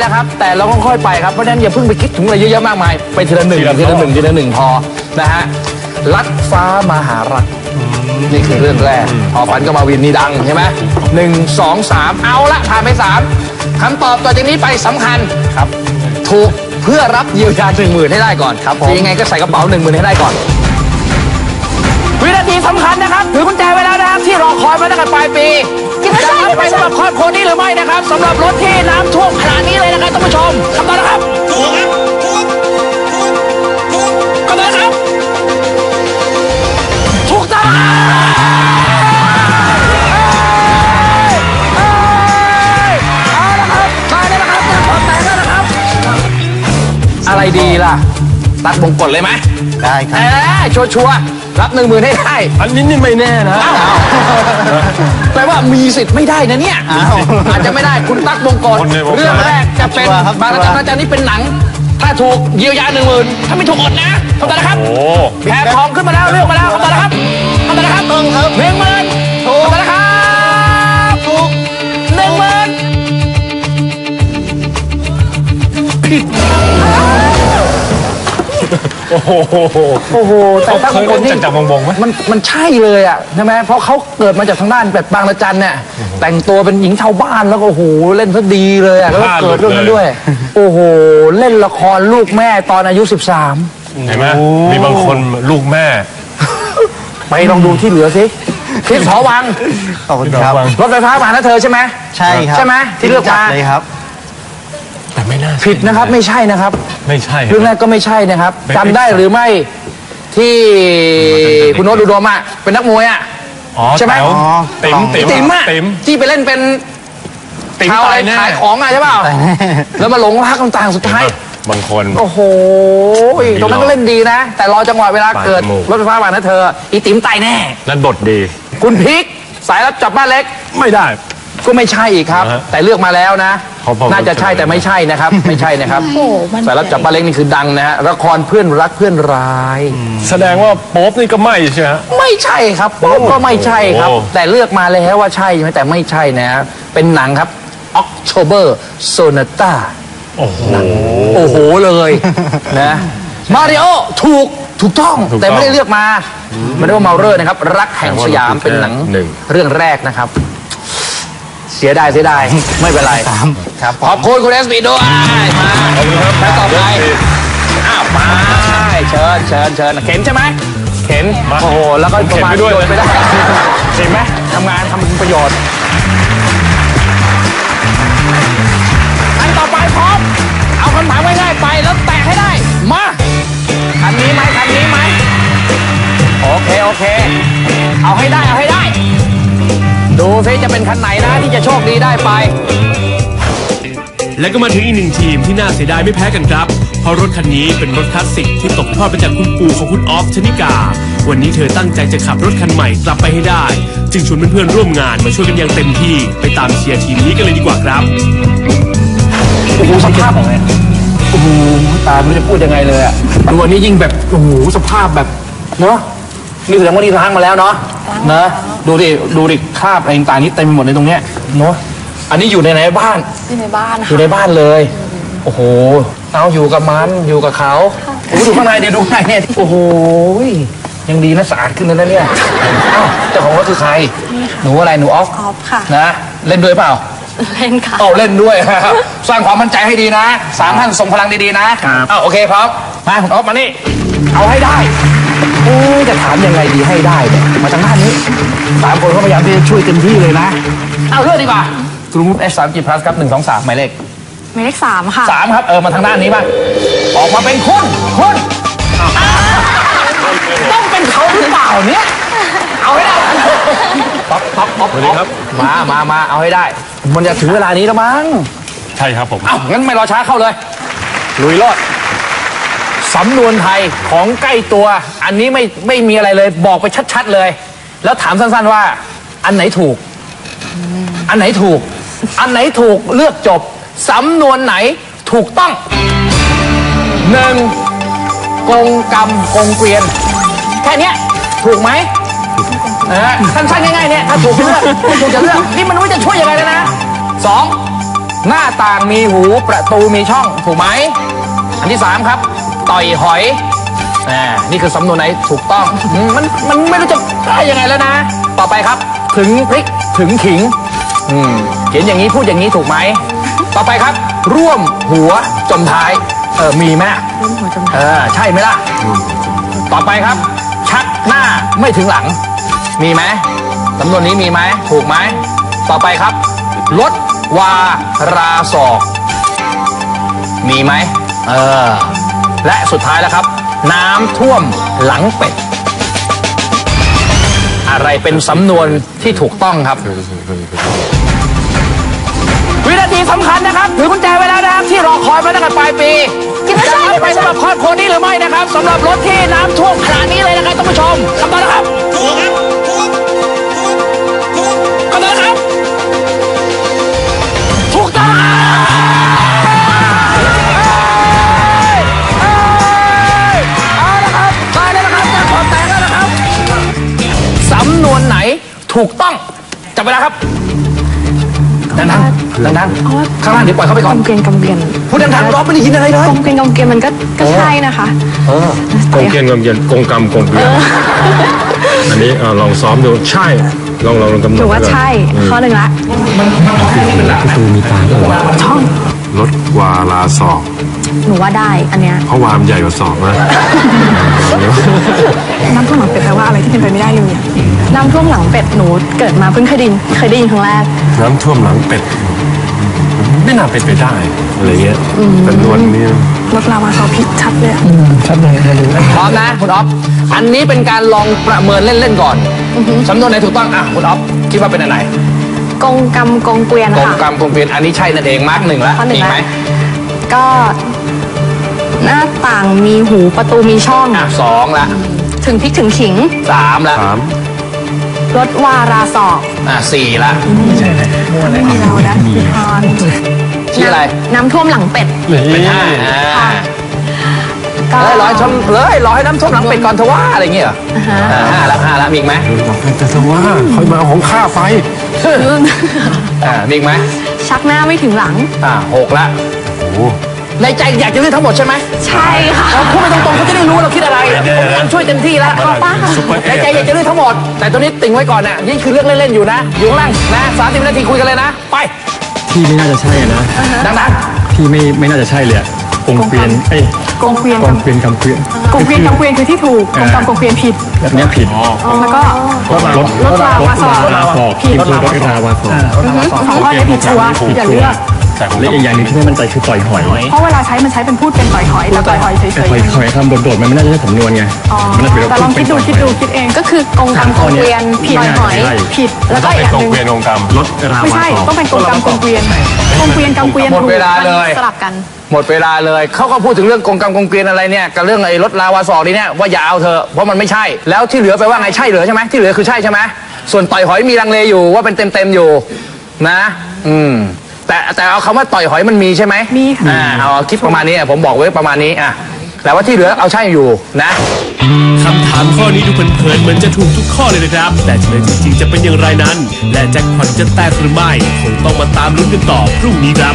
แรกๆเราก็ไม่มั่นใจแล้วครับ แต่เราก็ค่อยไปครับ เพราะฉะนั้นอย่าเพิ่งไปคิดถึงอะไรเยอะๆมากมาย ไปทีละหนึ่งทีละทีละข้อหนึ่งทีละหนึ่งพอนะฮะลัดฟ้ามาหารัก นี่คือเรื่องแรกพอฝันก็มาวินนี่ดังใช่ไหมหนึ่งสองสามเอาละผ่านไปสามคำตอบต่อจากนี้ไปสำคัญครับ ถูกเพื่อรับเยียวยาหนึ่งหมื่นให้ได้ก่อนครับยังไงก็ใส่กระเป๋าหนึ่งหมื่นให้ได้ก่อน วินาทีสำคัญนะครับ ถือกุญแจไว้แล้วนะครับที่รอคอยมาตั้งแต่ปลายปี จะรับไปสำหรับครอบครัวนี้หรือไม่นะครับสำหรับรถที่น้ำท่วมขนาดนี้เลยนะครับท่านผู้ชมคำตอบนะครับถูกครับถูกถูกถูกคำตอบนะครับถูกต้องเอ้ยเอาละครับได้แล้วนะครับขอแตกแล้วนะครับอะไรดีล่ะ ตัดบงกฎเลยไหมได้คเอรับ อชัวร์ๆ รับหนึ่งหมื่นให้ได้อันนี้นี่ไม่แน่นะ อ้าวแปลว่ามีสิทธิ์ไม่ได้นะเนี่ยอาจจะไม่ได้คุณตั๊กบงกรคนในวงการ เรื่องแรกจะเป็นชัวร์ครับ บางระจันอาจารย์นี่เป็นหนัง ถ้าถูกเยียวยาหนึ่งหมื่นถ้าไม่ถูกอดนะคำตอบนะครับโอ้ แพ้ทองขึ้นมาแล้วเลือกมาแล้วคำตอบนะครับคำตอบนะครับหนึ่ โอ้โหโอ้โหแต่ตั๊กเคบยงกเล่รนนี่จักรจักรวงๆไหมมันมันใช่เลยอะใช่ไหมเพราะเขาเกิดมาจากทางด้านแบบบางระจันเนี่ยแต่งตัวเป็นหญิงชาวบ้านแล้วก็โอ้โหเล่นซะดีเลยอะแล้วก็เกิดเรื่องนั้นด้วย โอ้โหเล่นละครลูกแม่ตอนอายุ 13 เห็นไหมมีบางคนลูกแม่ ไปลองดูที่เหลือสิทิศหอวังขอบคุณครับรถไฟฟ้ามาหานะเธอใช่ไหมใช่ครับใช่ไหมที่เลือกมาจัดเลยครับ แต่ไม่น่าผิดนะครับไม่ใช่นะครับ ไม่ใช่เรื่องแรกก็ไม่ใช่นะครับไม่จำได้หรือไม่ที่คุณโน้ตอุดมอะเป็นนักมวยอะอ๋อใช่ไหมแต๋วอ๋อติ๋มติ๋มติ๋มอะติ๋มที่ไปเล่นเป็นติ๋มชาวอะไรตายแน่ขายของอะใช่เปล่าตายแน่แล้วมาหลงรักต่างๆสุดท้ายบางคนโอ้โหตรงนั้นก็เล่นดีนะ แต่รอจังหวะเวลาเกิดปาดจมูกรถไฟฟ้ามานะเธอ อีติ๋มตายแน่ นั่นบทดี คุณพิกสายรับจับบ้านเล็ก ไม่ได้ ก็ไม่ใช่อีกครับ อ่าฮะแต่เลือกมาแล้วนะ เขาบอกน่าจะใช่แต่ไม่ใช่นะครับ ไม่ใช่นะครับโอ้โหมั่นใจสายรับจับบ้านเล็กนี่คือดังนะฮะละครเพื่อนรักเพื่อนร้าย แสดงว่าโป๊ปนี่ก็ไม่ใช่ไหมฮะ ไม่ใช่ครับโป๊ปก็ไม่ใช่ครับ โอ้ แต่เลือกมาแล้วว่าใช่ใช่ไหมแต่ไม่ใช่นะฮะเป็นหนังครับ October Sonata โอ้โห โอ้โหเลยนะมาริโอถูกถูกต้องถูกต้องแต่ไม่ได้เลือกมาไม่ได้ว่าเมาเรอร์นะครับ รักแห่งสยามแต่ว่าเป็นหนังหนึ่ง เรื่องแรกนะครับเสียดายเสียดายไม่เป็นไรสามครับขอบคุณคุณเอสบีด้วยมาไปต่อไปอ้าวมาเชิญเชิญเชิญเข็นใช่ไหมเข็นมาโอ้โหแล้วก็ผมประมาณเข็นไปด้วยโยนไปเลยได้เห็นไหมทำงานทำเป็นประโยชน์อันต่อไปพร้อมเอาคำถามง่ายๆไปแล้วแตะให้ได้มาคันนี้ไหมคันนี้ไหมโอเคโอเค เอาให้ได้เอาให้ได้ ดูซิจะเป็นคันไหนนะที่จะโชคดีได้ไป และก็มาถึงอีกหนึ่งทีมที่น่าเสียดายไม่แพ้กันครับ เพราะรถคันนี้เป็นรถคลาสสิกที่ตกทอดมาจากคุณปู่ของคุณออฟชนิกา วันนี้เธอตั้งใจจะขับรถคันใหม่กลับไปให้ได้ จึงชวนเพื่อนๆร่วมงานมาช่วยกันอย่างเต็มที่ไปตามเชียร์ทีมนี้กันเลยดีกว่าครับโอ้โหสภาพของโอ้โหตาไม่รู้จะพูดยังไงเลยอะดูอันนี้ยิ่งแบบโอ้โหสภาพแบบเนาะ นี่แสดงว่านี่ล้างมาแล้วเนาะนะดูดิดูดิคราบอะไรต่างๆนี่เต็มไปหมดในตรงเนี้ยเนาะอันนี้อยู่ในไหนบ้าน อยู่ในบ้านอค่ะยู่ในบ้านเลย โอ้โหเอาอยู่กับมันอยู่กับเขาโอ้โหดูข้างในเดี๋ยวดูข้างในเนี่ยโอ้โหยังดีนะสะอาดขึ้นแล้วนะเนี่ยเอ้าเจ้าของรถคือใคร หนูอะไรหนูออฟออฟค่ะนะเล่นด้วยเปล่าเล่นค่ะเอาเล่นด้วยสร้างความมั่นใจให้ดีนะสามท่านส่งพลังดีๆนะครับเอาโอเคพร้อมมาคุณอ๊อฟมานี่เอาให้ได้ โอ้ยจะถามยังไงดีให้ได้เนี่ยมาทางด้านนี้สามคนก็พยายามที่จะช่วยเต็มที่เลยนะ เอาเลือกดีกว่าทรูมูฟเอสสามจีพลัสครับหนึ่งสองสามหมายเลขหมายเลขสามค่ะ สามครับ เออ มาทางด้านนี้บ้างออกมาเป็นคุณคุณต้องเป็นเขาหรือเปล่าเนี่ย เอาให้ได้ป๊อปป๊อปป๊อปสวัสดีครับ มามามาเอาให้ได้ มันจะถึงเวลานี้แล้วมั้ง ใช่ครับผม เอ้างั้นไม่รอช้าเข้าเลย ลุยโลด สำนวนไทยของใกล้ตัว อันนี้ไม่ไม่มีอะไรเลยบอกไปชัด ๆ เลย แล้วถามสั้นๆว่า อันไหนถูก อันไหนถูก อันไหนถูกเลือกจบ สำนวนไหนถูกต้องหนึ่งกงกรรมกงเกวียน แค่เนี้ยถูกไหมนะฮะสั้นๆง่ายๆเนี่ยถ้าถูกเลือกไม่ถูกจะเลือกนี่มันไม่จะช่วยยังไงแล้วนะสองหน้าต่างมีหูประตูมีช่องถูกไหมอันที่สามครับ ต่อยหอยอ่านี่คือสำนวนไหนถูกต้องอืมมันมันไม่รู้จะได้ยังไงแล้วนะ ต่อไปครับ ถึงพริกถึงขิงอืมเขียนอย่างนี้พูดอย่างนี้ถูกไหม ต่อไปครับ ร่วมหัวจมท้าย เออมีไหมร่วมหัวจมเออใช่ไหมล่ะ ต่อไปครับ ชักหน้าไม่ถึงหลัง มีไหมสำนวนนี้มีไหมถูกไหมต่อไปครับลดวาราศอก มีไหมเออ และสุดท้ายแล้วครับ น้ำท่วมหลังเป็ด อะไรเป็นสำนวนที่ถูกต้องครับ วินาทีสำคัญนะครับ ถือกุญแจไว้แล้วนะครับ ที่รอคอยมาตั้งแต่ปลายปีจะได้ไปสำหรับครอบครัวนี้หรือไม่นะครับสำหรับรถที่น้ำท่วมขนาดนี้เลยนะครับท่านผู้ชมคำตอบนะครับถูกครับ ดังๆดังๆข้างล่างเดี๋ยวปล่อยเขาไปก่อนกำเกวียนกำเกวียนพูดดังๆร้องไม่ได้ยินอะไรเลยกำเกวียนกำเกวียนมันก็ก็ใช่นะคะกงเกียนกงเกียนกงกรรมกงเกวียนอันนี้เอ่อลองซ้อมดูใช่ลองลองลองกำหนดถือว่าไก่นใช่ข้อหนึ่งละช่องลดวาลาศอกหนูว่าได้อันเนี้ยเพราะวามนใหญ่กว่าศอกนะน้ำท่วมหลังเป็ดแปลว่าอะไรที่เป็นไปไม่ได้เลย น้ำท่วมหลังเป็ดหนูเกิดมาเพิ่งเคยได้ยินเคยได้ยินครั้งแรก น้ำท่วมหลังเป็ด ไม่น่าเป็นไปได้อะไรเงี้ยแต่นวลนี่รถลาวาเขาพิษชัดเลยอะพร้อมนะคุณอ๊อฟอันนี้เป็นการลองประเมินเล่นๆก่อนสำนวนไหนถูกต้องอะคุณอ๊อฟคิดว่าเป็นอันไหนกงกำกงเกวียนกองค่ะกรรมกงเกวียนอันนี้ใช่นั่นเองมาร์กหนึ่งแล้วข้อหนึ่มีงไหมละก็ หน้าต่างมีหูประตูมีช่องอะสองละถึงพริกถึงขิงสามละสาม รถวาราศอกอะสี่ละเรานะพี่พรชื่ออะไร น้ำท่วมหลังเป็ดเป็นห้าอ่าก็เฮ้ยร้อยชมเลยร้อยน้ำท่วมหลังเป็ดก่อนเถอะว่าอะไรเงี้ยเหรออ่าห้าละห้าละมีอีกไหมแต่ถ้าว่าคอยมาเอาของข้าไฟอ่ามีอีกไหมชักหน้าไม่ถึงหลังอ่าหกละโอ้โห ในใจอยากจะเลือกทั้งหมดใช่ไหมใช่ค่ะเราพูดไปตรงๆเขาจะได้รู้เราคิดอะไรผมพยายามช่วยเต็มที่แล้วเอาป่ะซุปเปอร์เอในใจอยากจะเลือกทั้งหมด แต่ตัวนี้ติ่งไว้ก่อนน่ะนี่คือเรื่องเล่นๆอยู่นะ อยู่ข้างล่างนะสามสิบนาทีคุยกันเลยนะ ไป พี่ไม่น่าจะใช่นะดังพี่ไม่ไม่น่าจะใช่เลยอะกงเกวียนเอ้ยกงเกวียนกงเกวียนกำเกวียนกงเกวียนกงเกวียนคือที่ถูกกงกำกงเกวียนผิดแบบเนี้ยผิดแล้วก็รถรถรถลาวาสอกรถลาวาสอกพี่คือรถลาวาสอกสองข้อนี้ผิดชัวร์อย่าเลือก แต่ของและอีกอย่างหนึ่งที่ไม่มั่นใจคือต่อยหอยเพราะเวลาใช้มันใช้เป็นพูดเป็นต่อยหอยแต่ต่อยหอยเฉยต่อยหอยคำโดดๆมันไม่น่าจะใช่สำนวนไงๆอ๋อมันน่าจะเป็นแต่ลองคิดดูคิดดูคิดเองก็คือกงกำกงเกวียนผิดต่อยหอยผิดแล้วก็ต้องอีเป็กนอย่างกงหนึ่งเกวียนกงกรรมรถลาไม่วาใช่สอกต้องเป็นกงกำกงเกวียนกงเกวียนกำเกวียนหมดเวลาเลย สลับกันๆหมดเวลาเลยเขาก็พูดถึงเรื่องกงกรรมกงเกวียนอะไรเนี่ยกับเรื่องไอ้รถลาวาสอกนี่เนี่ยว่าอย่าเอาเธอะเพราะมันไม่ใช่ แล้วที่เหลือไปลว่าไงใช่เหลือใช่ไหมที่เหลือคือใช่ใช่ไหมส่วนต่อยหอยมีลังเลอยู่ว่าเป็นเต็มๆอยู่นะ อืม แต่แต่เอาคำว่าต่อยหอยมันมีใช่ไหมมีค่ะ อ่าเอาคิดประมาณนี้อะผมบอกไว้ประมาณนี้อะแต่ว่าที่เหลือเอาใช่อยู่นะ คำถามข้อนี้ดูเพลินๆเหมือนจะถูกทุกข้อเลยนะครับ แต่เฉลยจริงๆจะเป็นอย่างไรนั้น และแจ็คพอตจะแตกหรือไม่ คงต้องมาตามลุ้นกันต่อพรุ่งนี้ครับ